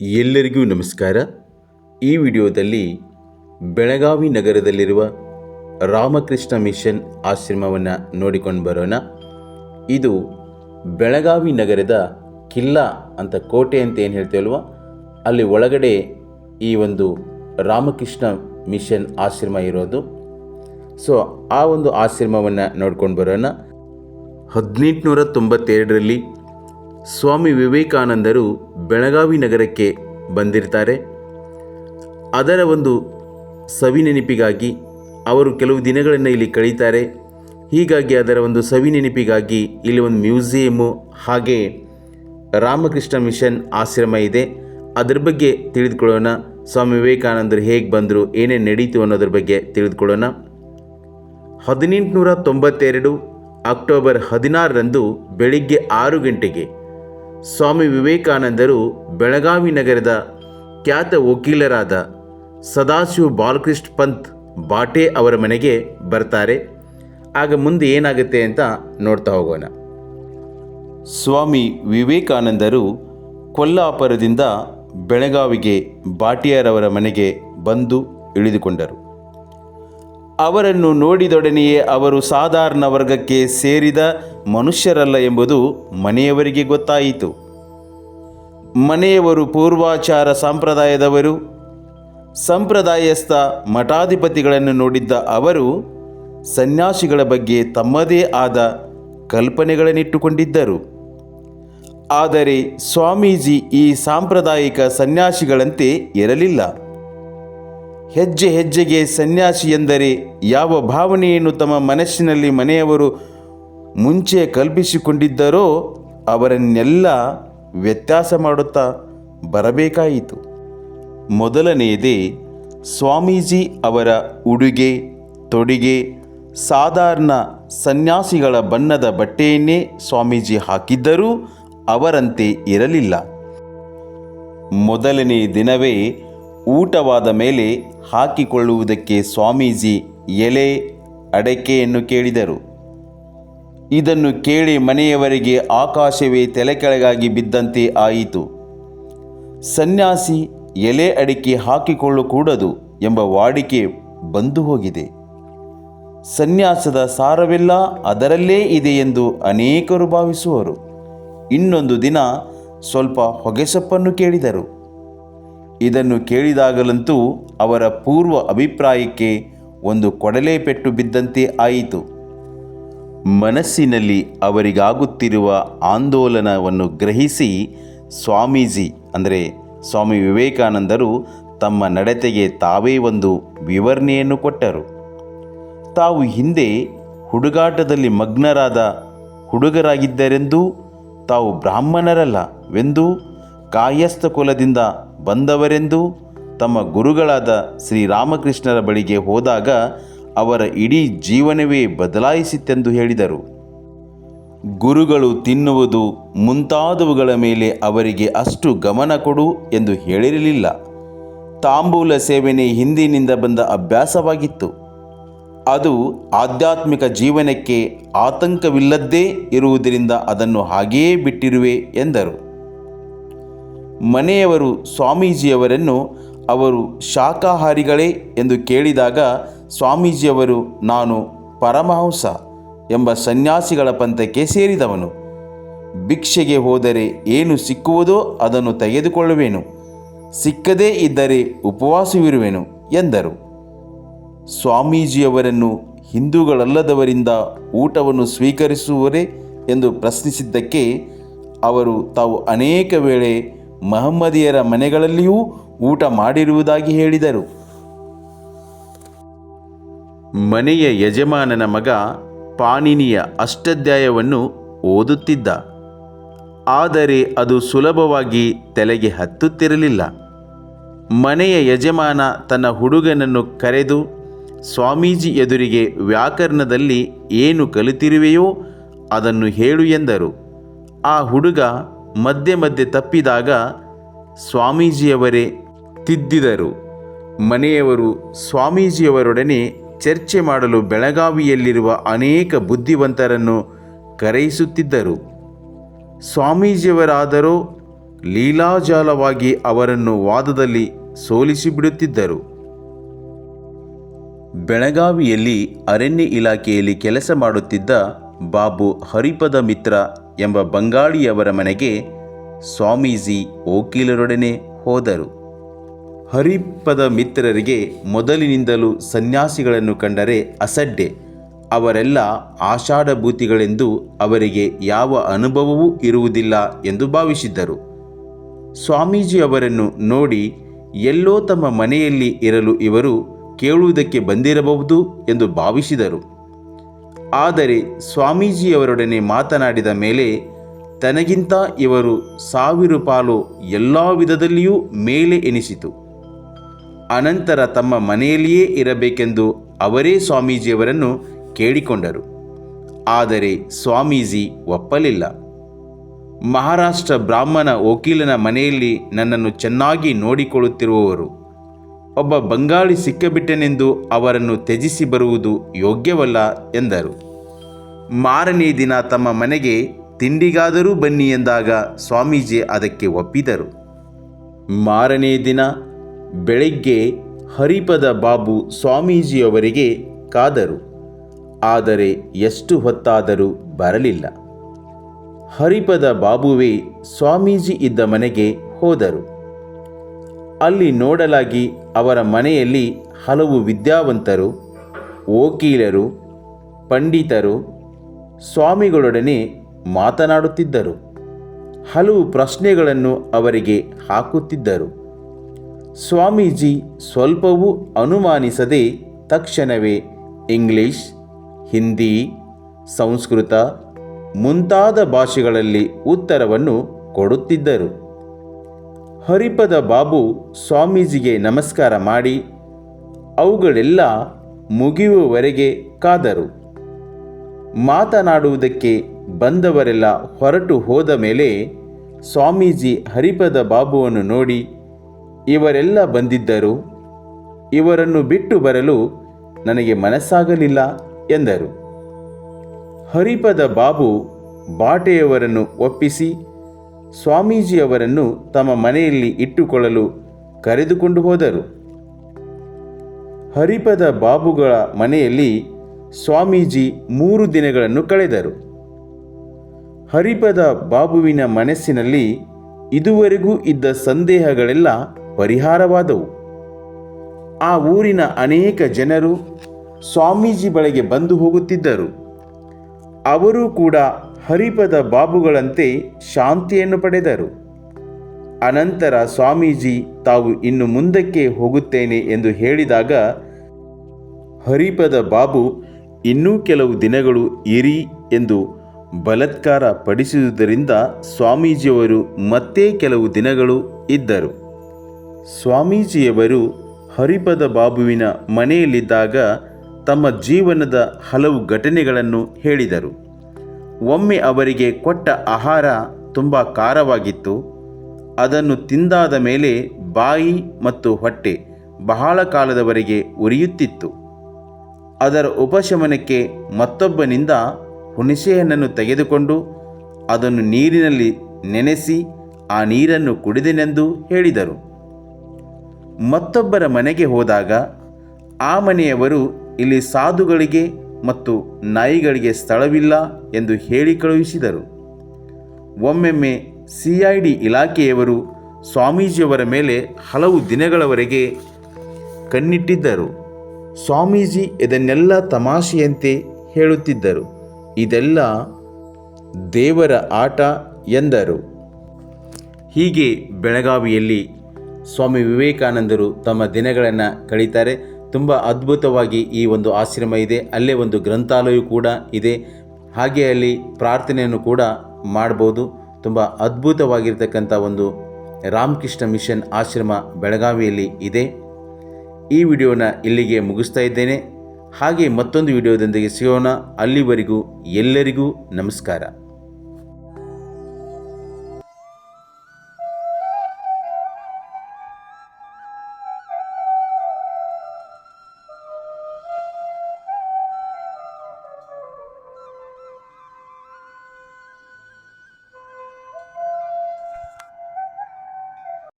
ಎಲ್ಲರಿಗೂ ನಮಸ್ಕಾರ. ಈ ವಿಡಿಯೋದಲ್ಲಿ ಬೆಳಗಾವಿ ನಗರದಲ್ಲಿರುವ ರಾಮಕೃಷ್ಣ ಮಿಷನ್ ಆಶ್ರಮವನ್ನು ನೋಡಿಕೊಂಡು ಬರೋಣ. ಇದು ಬೆಳಗಾವಿ ನಗರದ ಕಿಲ್ಲಾ ಅಂತ ಕೋಟೆ ಅಂತ ಏನು ಹೇಳ್ತೇವಲ್ವ ಅಲ್ಲಿ ಒಳಗಡೆ ಈ ಒಂದು ರಾಮಕೃಷ್ಣ ಮಿಷನ್ ಆಶ್ರಮ ಇರೋದು. ಸೊ, ಆ ಒಂದು ಆಶ್ರಮವನ್ನು ನೋಡ್ಕೊಂಡು ಬರೋಣ. ಹದಿನೆಂಟುನೂರ ತೊಂಬತ್ತೆರಡರಲ್ಲಿ ಸ್ವಾಮಿ ವಿವೇಕಾನಂದರು ಬೆಳಗಾವಿ ನಗರಕ್ಕೆ ಬಂದಿರ್ತಾರೆ. ಅದರ ಒಂದು ಸವಿನೆನಪಿಗಾಗಿ ಅವರು ಕೆಲವು ದಿನಗಳನ್ನು ಇಲ್ಲಿ ಕಳೀತಾರೆ. ಹೀಗಾಗಿ ಅದರ ಒಂದು ಸವಿನೆನಪಿಗಾಗಿ ಇಲ್ಲಿ ಒಂದು ಮ್ಯೂಸಿಯಮ್ಮು ಹಾಗೆ ರಾಮಕೃಷ್ಣ ಮಿಷನ್ ಆಶ್ರಮ ಇದೆ. ಅದರ ಬಗ್ಗೆ ತಿಳಿದುಕೊಳ್ಳೋಣ. ಸ್ವಾಮಿ ವಿವೇಕಾನಂದರು ಹೇಗೆ ಬಂದರು, ಏನೇನು ನಡೀತು ಅನ್ನೋದ್ರ ಬಗ್ಗೆ ತಿಳಿದುಕೊಳ್ಳೋಣ. ಹದಿನೆಂಟುನೂರ ತೊಂಬತ್ತೆರಡು ಅಕ್ಟೋಬರ್ ಹದಿನಾರರಂದು ಬೆಳಿಗ್ಗೆ ಆರು ಗಂಟೆಗೆ ಸ್ವಾಮಿ ವಿವೇಕಾನಂದರು ಬೆಳಗಾವಿ ನಗರದ ಖ್ಯಾತ ವಕೀಲರಾದ ಸದಾಶಿವ ಬಾಲಕೃಷ್ಣ ಪಂತ್ ಬಾಟೆ ಅವರ ಮನೆಗೆ ಬರ್ತಾರೆ. ಆಗ ಮುಂದೆ ಏನಾಗುತ್ತೆ ಅಂತ ನೋಡ್ತಾ ಹೋಗೋಣ. ಸ್ವಾಮಿ ವಿವೇಕಾನಂದರು ಕೊಲ್ಲಾಪುರದಿಂದ ಬೆಳಗಾವಿಗೆ ಬಾಟಿಯಾರವರ ಮನೆಗೆ ಬಂದು ಇಳಿದುಕೊಂಡರು. ಅವರನ್ನು ನೋಡಿದೊಡನೆಯೇ ಅವರು ಸಾಧಾರಣ ವರ್ಗಕ್ಕೆ ಸೇರಿದ ಮನುಷ್ಯರಲ್ಲ ಎಂಬುದು ಮನೆಯವರಿಗೆ ಗೊತ್ತಾಯಿತು. ಮನೆಯವರು ಪೂರ್ವಾಚಾರ ಸಂಪ್ರದಾಯದವರು. ಸಂಪ್ರದಾಯಸ್ಥ ಮಠಾಧಿಪತಿಗಳನ್ನು ನೋಡಿದ್ದ ಅವರು ಸನ್ಯಾಸಿಗಳ ಬಗ್ಗೆ ತಮ್ಮದೇ ಆದ ಕಲ್ಪನೆಗಳನ್ನಿಟ್ಟುಕೊಂಡಿದ್ದರು. ಆದರೆ ಸ್ವಾಮೀಜಿ ಈ ಸಾಂಪ್ರದಾಯಿಕ ಸನ್ಯಾಸಿಗಳಂತೆ ಇರಲಿಲ್ಲ. ಹೆಜ್ಜೆ ಹೆಜ್ಜೆಗೆ ಸನ್ಯಾಸಿ ಎಂದರೆ ಯಾವ ಭಾವನೆಯನ್ನು ತಮ್ಮ ಮನಸ್ಸಿನಲ್ಲಿ ಮನೆಯವರು ಮುಂಚೆ ಕಲ್ಪಿಸಿಕೊಂಡಿದ್ದರೋ ಅವರನ್ನೆಲ್ಲ ವ್ಯತ್ಯಾಸ ಮಾಡುತ್ತಾ ಬರಬೇಕಾಯಿತು. ಮೊದಲನೆಯದೇ, ಸ್ವಾಮೀಜಿ ಅವರ ಉಡುಗೆ, ತೊಡಿಗೆ, ಸಾಧಾರಣ ಸನ್ಯಾಸಿಗಳ ಬಣ್ಣದ ಬಟ್ಟೆಯನ್ನೇ ಸ್ವಾಮೀಜಿ ಹಾಕಿದ್ದರೂ ಅವರಂತೆ ಇರಲಿಲ್ಲ. ಮೊದಲನೇ ದಿನವೇ ಊಟವಾದ ಮೇಲೆ ಹಾಕಿಕೊಳ್ಳುವುದಕ್ಕೆ ಸ್ವಾಮೀಜಿ ಎಲೆ, ಅಡಕೆಯನ್ನು ಕೇಳಿದರು. ಇದನ್ನು ಕೇಳಿ ಮನೆಯವರಿಗೆ ಆಕಾಶವೇ ತಲೆಕೆಳಗಾಗಿ ಬಿದ್ದಂತೆ ಆಯಿತು. ಸನ್ಯಾಸಿ ಎಲೆ, ಅಡಿಕೆ ಹಾಕಿಕೊಳ್ಳಕೂಡದು ಎಂಬ ವಾಡಿಕೆ ಬಂದು ಹೋಗಿದೆ. ಸನ್ಯಾಸದ ಸಾರವೆಲ್ಲ ಅದರಲ್ಲೇ ಇದೆ ಎಂದು ಅನೇಕರು ಭಾವಿಸುವರು. ಇನ್ನೊಂದು ದಿನ ಸ್ವಲ್ಪ ಹೊಗೆಸೊಪ್ಪನ್ನು ಕೇಳಿದರು. ಇದನ್ನು ಕೇಳಿದಾಗಲಂತೂ ಅವರ ಪೂರ್ವ ಅಭಿಪ್ರಾಯಕ್ಕೆ ಒಂದು ಕೊಡಲೇ ಪೆಟ್ಟು ಬಿದ್ದಂತೆ ಆಯಿತು. ಮನಸ್ಸಿನಲ್ಲಿ ಅವರಿಗಾಗುತ್ತಿರುವ ಆಂದೋಲನವನ್ನು ಗ್ರಹಿಸಿ ಸ್ವಾಮೀಜಿ, ಅಂದರೆ ಸ್ವಾಮಿ ವಿವೇಕಾನಂದರು, ತಮ್ಮ ನಡತೆಗೆ ತಾವೇ ಒಂದು ವಿವರಣೆಯನ್ನು ಕೊಟ್ಟರು. ತಾವು ಹಿಂದೆ ಹುಡುಗಾಟದಲ್ಲಿ ಮಗ್ನರಾದ ಹುಡುಗರಾಗಿದ್ದರೆಂದೂ, ತಾವು ಬ್ರಾಹ್ಮಣರಲ್ಲವೆಂದೂ ಕಾಯಸ್ಥ ಕುಲದಿಂದ ಬಂದವರೆಂದು ತಮ್ಮ ಗುರುಗಳಾದ ಶ್ರೀರಾಮಕೃಷ್ಣರ ಬಳಿಗೆ ಹೋದಾಗ ಅವರ ಇಡೀ ಜೀವನವೇ ಬದಲಾಯಿಸಿತೆಂದು ಹೇಳಿದರು. ಗುರುಗಳು ತಿನ್ನುವುದು ಮುಂತಾದವುಗಳ ಮೇಲೆ ಅವರಿಗೆ ಅಷ್ಟು ಗಮನ ಕೊಡು ಎಂದು ಹೇಳಿರಲಿಲ್ಲ. ತಾಂಬೂಲ ಸೇವನೆ ಹಿಂದಿನಿಂದ ಬಂದ ಅಭ್ಯಾಸವಾಗಿತ್ತು. ಅದು ಆಧ್ಯಾತ್ಮಿಕ ಜೀವನಕ್ಕೆ ಆತಂಕವಿಲ್ಲದ್ದೇ ಇರುವುದರಿಂದ ಅದನ್ನು ಹಾಗೆಯೇ ಬಿಟ್ಟಿರುವೆ ಎಂದರು. ಮನೆಯವರು ಸ್ವಾಮೀಜಿಯವರನ್ನು ಅವರು ಶಾಕಾಹಾರಿಗಳೇ ಎಂದು ಕೇಳಿದಾಗ ಸ್ವಾಮೀಜಿಯವರು, ನಾನು ಪರಮಹಂಸ ಎಂಬ ಸನ್ಯಾಸಿಗಳ ಪಂಥಕ್ಕೆ ಸೇರಿದವನು. ಭಿಕ್ಷೆಗೆ ಹೋದರೆ ಏನು ಸಿಕ್ಕುವುದೋ ಅದನ್ನು ತೆಗೆದುಕೊಳ್ಳುವೆನು. ಸಿಕ್ಕದೇ ಇದ್ದರೆ ಉಪವಾಸವಿರುವೆನು ಎಂದರು. ಸ್ವಾಮೀಜಿಯವರನ್ನು ಹಿಂದೂಗಳಲ್ಲದವರಿಂದ ಊಟವನ್ನು ಸ್ವೀಕರಿಸುವರೇ ಎಂದು ಪ್ರಶ್ನಿಸಿದ್ದಕ್ಕೆ ಅವರು ತಾವು ಅನೇಕ ವೇಳೆ ಮಹಮ್ಮದಿಯರ ಮನೆಗಳಲ್ಲಿಯೂ ಊಟ ಮಾಡಿರುವುದಾಗಿ ಹೇಳಿದರು. ಮನೆಯ ಯಜಮಾನನ ಮಗ ಪಾಣಿನಿಯ ಅಷ್ಟಾಧ್ಯಾಯವನ್ನು ಓದುತ್ತಿದ್ದ. ಆದರೆ ಅದು ಸುಲಭವಾಗಿ ತಲೆಗೆ ಹತ್ತುತ್ತಿರಲಿಲ್ಲ. ಮನೆಯ ಯಜಮಾನ ತನ್ನ ಹುಡುಗನನ್ನು ಕರೆದು, ಸ್ವಾಮೀಜಿ ಎದುರಿಗೆ ವ್ಯಾಕರಣದಲ್ಲಿ ಏನು ಕಲಿತಿರುವೆಯೋ ಅದನ್ನು ಹೇಳು ಎಂದರು. ಆ ಹುಡುಗ ಮಧ್ಯೆ ಮಧ್ಯೆ ತಪ್ಪಿದಾಗ ಸ್ವಾಮೀಜಿಯವರೇ ತಿದ್ದಿದರು. ಮನೆಯವರು ಸ್ವಾಮೀಜಿಯವರೊಡನೆ ಚರ್ಚೆ ಮಾಡಲು ಬೆಳಗಾವಿಯಲ್ಲಿರುವ ಅನೇಕ ಬುದ್ಧಿವಂತರನ್ನು ಕರೆಯಿಸುತ್ತಿದ್ದರು. ಸ್ವಾಮೀಜಿಯವರಾದರೋ ಲೀಲಾಜಾಲವಾಗಿ ಅವರನ್ನು ವಾದದಲ್ಲಿ ಸೋಲಿಸಿಬಿಡುತ್ತಿದ್ದರು. ಬೆಳಗಾವಿಯಲ್ಲಿ ಅರಣ್ಯ ಇಲಾಖೆಯಲ್ಲಿ ಕೆಲಸ ಮಾಡುತ್ತಿದ್ದ ಬಾಬು ಹರಿಪದ ಮಿತ್ರ ಎಂಬ ಬಂಗಾಳಿಯವರ ಮನೆಗೆ ಸ್ವಾಮೀಜಿ ವಕೀಲರೊಡನೆ ಹೋದರು. ಹರಿಪದ ಮಿತ್ರರಿಗೆ ಮೊದಲಿನಿಂದಲೂ ಸನ್ಯಾಸಿಗಳನ್ನು ಕಂಡರೆ ಅಸಡ್ಡೆ. ಅವರೆಲ್ಲ ಆಷಾಢಭೂತಿಗಳೆಂದು ಅವರಿಗೆ ಯಾವ ಅನುಭವವೂ ಇರುವುದಿಲ್ಲ ಎಂದು ಭಾವಿಸಿದ್ದರು. ಸ್ವಾಮೀಜಿ ಅವರನ್ನು ನೋಡಿ, ಎಲ್ಲೋ ತಮ್ಮ ಮನೆಯಲ್ಲಿ ಇರಲು ಇವರು ಕೇಳುವುದಕ್ಕೆ ಬಂದಿರಬಹುದು ಎಂದು ಭಾವಿಸಿದರು. ಆದರೆ ಸ್ವಾಮೀಜಿಯವರೊಡನೆ ಮಾತನಾಡಿದ ಮೇಲೆ ತನಗಿಂತ ಇವರು ಸಾವಿರ ಪಾಲು ಎಲ್ಲ ವಿಧದಲ್ಲಿಯೂ ಮೇಲೆ ಎನಿಸಿತು. ಅನಂತರ ತಮ್ಮ ಮನೆಯಲ್ಲಿಯೇ ಇರಬೇಕೆಂದು ಅವರೇ ಸ್ವಾಮೀಜಿಯವರನ್ನು ಕೇಳಿಕೊಂಡರು. ಆದರೆ ಸ್ವಾಮೀಜಿ ಒಪ್ಪಲಿಲ್ಲ. ಮಹಾರಾಷ್ಟ್ರ ಬ್ರಾಹ್ಮಣ ವಕೀಲನ ಮನೆಯಲ್ಲಿ ನನ್ನನ್ನು ಚೆನ್ನಾಗಿ ನೋಡಿಕೊಳ್ಳುತ್ತಿರುವವರು, ಒಬ್ಬ ಬಂಗಾಳಿ ಸಿಕ್ಕಬಿಟ್ಟನೆಂದು ಅವರನ್ನು ತ್ಯಜಿಸಿ ಬರುವುದು ಯೋಗ್ಯವಲ್ಲ ಎಂದರು. ಮಾರನೇ ದಿನ ತಮ್ಮ ಮನೆಗೆ ತಿಂಡಿಗಾದರೂ ಬನ್ನಿ ಎಂದಾಗ ಸ್ವಾಮೀಜಿ ಅದಕ್ಕೆ ಒಪ್ಪಿದರು. ಮಾರನೇ ದಿನ ಬೆಳಗ್ಗೆ ಹರಿಪದ ಬಾಬು ಸ್ವಾಮೀಜಿಯವರಿಗೆ ಕಾದರು. ಆದರೆ ಎಷ್ಟು ಹೊತ್ತಾದರೂ ಬರಲಿಲ್ಲ. ಹರಿಪದ ಬಾಬುವೇ ಸ್ವಾಮೀಜಿ ಇದ್ದ ಮನೆಗೆ ಹೋದರು. ಅಲ್ಲಿ ನೋಡಲಾಗಿ ಅವರ ಮನೆಯಲ್ಲಿ ಹಲವು ವಿದ್ಯಾವಂತರು, ವಕೀಲರು, ಪಂಡಿತರು, ಸ್ವಾಮಿಗಳೊಡನೆ ಮಾತನಾಡುತ್ತಿದ್ದರು. ಹಲವು ಪ್ರಶ್ನೆಗಳನ್ನು ಅವರಿಗೆ ಹಾಕುತ್ತಿದ್ದರು. ಸ್ವಾಮೀಜಿ ಸ್ವಲ್ಪವೂ ಅನುಮಾನಿಸದೆ ತಕ್ಷಣವೇ ಇಂಗ್ಲಿಷ್, ಹಿಂದಿ, ಸಂಸ್ಕೃತ ಮುಂತಾದ ಭಾಷೆಗಳಲ್ಲಿ ಉತ್ತರವನ್ನು ಕೊಡುತ್ತಿದ್ದರು. ಹರಿಪದ ಬಾಬು ಸ್ವಾಮೀಜಿಗೆ ನಮಸ್ಕಾರ ಮಾಡಿ, ಅವುಗಳೆಲ್ಲ ಮುಗಿಯುವವರೆಗೆ ಕಾದರು. ಮಾತನಾಡುವುದಕ್ಕೆ ಬಂದವರೆಲ್ಲ ಹೊರಟು ಹೋದ ಮೇಲೆ ಸ್ವಾಮೀಜಿ ಹರಿಪದ ಬಾಬುವನ್ನು ನೋಡಿ, ಇವರೆಲ್ಲ ಬಂದಿದ್ದರು? ಇವರನ್ನು ಬಿಟ್ಟು ಬರಲು ನನಗೆ ಮನಸ್ಸಾಗಲಿಲ್ಲ? ಎಂದರು. ಹರಿಪದ ಬಾಬು ಬಾಟೆಯವರನ್ನು ಒಪ್ಪಿಸಿ ಸ್ವಾಮೀಜಿಯವರನ್ನು ತಮ್ಮ ಮನೆಯಲ್ಲಿ ಇಟ್ಟುಕೊಳ್ಳಲು ಕರೆದುಕೊಂಡು ಹೋದರು. ಹರಿಪದ ಬಾಬುಗಳ ಮನೆಯಲ್ಲಿ ಸ್ವಾಮೀಜಿ ಮೂರು ದಿನಗಳನ್ನು ಕಳೆದರು. ಹರಿಪದ ಬಾಬುವಿನ ಮನಸ್ಸಿನಲ್ಲಿ ಇದುವರೆಗೂ ಇದ್ದ ಸಂದೇಹಗಳೆಲ್ಲ ಪರಿಹಾರವಾದವು. ಆ ಊರಿನ ಅನೇಕ ಜನರು ಸ್ವಾಮೀಜಿ ಬಳಿಗೆ ಬಂದು ಹೋಗುತ್ತಿದ್ದರು. ಅವರೂ ಕೂಡ ಹರಿಪದ ಬಾಬುಗಳಂತೆ ಶಾಂತಿಯನ್ನು ಪಡೆದರು. ಅನಂತರ ಸ್ವಾಮೀಜಿ, ತಾವು ಇನ್ನು ಮುಂದಕ್ಕೆ ಹೋಗುತ್ತೇನೆ ಎಂದು ಹೇಳಿದಾಗ ಹರಿಪದ ಬಾಬು ಇನ್ನೂ ಕೆಲವು ದಿನಗಳು ಇರಿ ಎಂದು ಬಲತ್ಕಾರ ಪಡಿಸಿದುದರಿಂದ ಸ್ವಾಮೀಜಿಯವರು ಮತ್ತೆ ಕೆಲವು ದಿನಗಳು ಇದ್ದರು. ಸ್ವಾಮೀಜಿಯವರು ಹರಿಪದ ಬಾಬುವಿನ ಮನೆಯಲ್ಲಿದ್ದಾಗ ತಮ್ಮ ಜೀವನದ ಹಲವು ಘಟನೆಗಳನ್ನು ಹೇಳಿದರು. ಒಮ್ಮೆ ಅವರಿಗೆ ಕೊಟ್ಟ ಆಹಾರ ತುಂಬ ಖಾರವಾಗಿತ್ತು. ಅದನ್ನು ತಿಂದಾದ ಮೇಲೆ ಬಾಯಿ ಮತ್ತು ಹೊಟ್ಟೆ ಬಹಳ ಕಾಲದವರೆಗೆ ಉರಿಯುತ್ತಿತ್ತು. ಅದರ ಉಪಶಮನಕ್ಕೆ ಮತ್ತೊಬ್ಬನಿಂದ ಹುಣಸೆಹಣ್ಣನ್ನು ತೆಗೆದುಕೊಂಡು ಅದನ್ನು ನೀರಿನಲ್ಲಿ ನೆನೆಸಿ ಆ ನೀರನ್ನು ಕುಡಿದೆನೆಂದು ಹೇಳಿದರು. ಮತ್ತೊಬ್ಬರ ಮನೆಗೆ ಹೋದಾಗ ಆ ಮನೆಯವರು ಇಲ್ಲಿ ಸಾಧುಗಳಿಗೆ ಮತ್ತು ನಾಯಿಗಳಿಗೆ ಸ್ಥಳವಿಲ್ಲ ಎಂದು ಹೇಳಿ ಕಳುಹಿಸಿದರು. ಒಮ್ಮೆಮ್ಮೆ ಸಿ ಐ ಡಿ ಇಲಾಖೆಯವರು ಸ್ವಾಮೀಜಿಯವರ ಮೇಲೆ ಹಲವು ದಿನಗಳವರೆಗೆ ಕಣ್ಣಿಟ್ಟಿದ್ದರು. ಸ್ವಾಮೀಜಿ ಇದನ್ನೆಲ್ಲ ತಮಾಷೆಯಂತೆ ಹೇಳುತ್ತಿದ್ದರು. ಇದೆಲ್ಲ ದೇವರ ಆಟ ಎಂದರು. ಹೀಗೆ ಬೆಳಗಾವಿಯಲ್ಲಿ ಸ್ವಾಮಿ ವಿವೇಕಾನಂದರು ತಮ್ಮ ದಿನಗಳನ್ನು ಕಳೀತಾರೆ. ತುಂಬ ಅದ್ಭುತವಾಗಿ ಈ ಒಂದು ಆಶ್ರಮ ಇದೆ. ಅಲ್ಲೇ ಒಂದು ಗ್ರಂಥಾಲಯ ಕೂಡ ಇದೆ. ಹಾಗೆ ಅಲ್ಲಿ ಪ್ರಾರ್ಥನೆಯನ್ನು ಕೂಡ ಮಾಡ್ಬೋದು. ತುಂಬ ಅದ್ಭುತವಾಗಿರ್ತಕ್ಕಂಥ ಒಂದು ರಾಮಕೃಷ್ಣ ಮಿಷನ್ ಆಶ್ರಮ ಬೆಳಗಾವಿಯಲ್ಲಿ ಇದೆ. ಈ ವಿಡಿಯೋನ ಇಲ್ಲಿಗೆ ಮುಗಿಸ್ತಾ ಇದ್ದೇನೆ. ಹಾಗೆ ಮತ್ತೊಂದು ವಿಡಿಯೋದೊಂದಿಗೆ ಸಿಗೋಣ. ಅಲ್ಲಿವರೆಗೂ ಎಲ್ಲರಿಗೂ ನಮಸ್ಕಾರ.